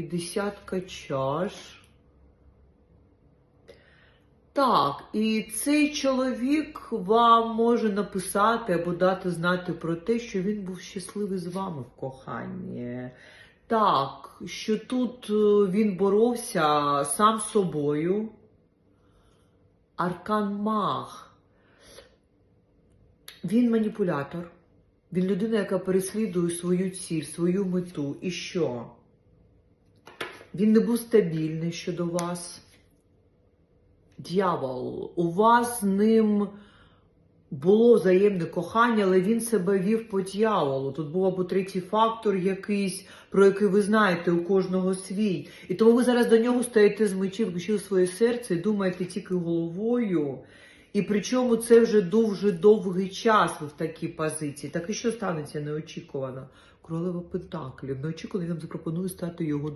і десятка чаш. Так, і цей чоловік вам може написати або дати знати про те, що він був щасливий з вами в коханні. Так, що тут е, він боровся сам з собою. Аркан Маг. Він маніпулятор. Він людина, яка переслідує свою ціль, свою мету. І що? Він не був стабільний щодо вас. Дьявол, у вас з ним було взаємне кохання, але він себе вів по дьяволу. Тут був або третій фактор якийсь, про який ви знаєте у кожного свій. І тому ви зараз до нього стаєте з мечі, включили своє серце і думаєте тільки головою. І причому це вже дуже довгий час в такій позиції. Так і що станеться неочікувано? Королева Пентаклів. Неочікувано він вам запропонує стати його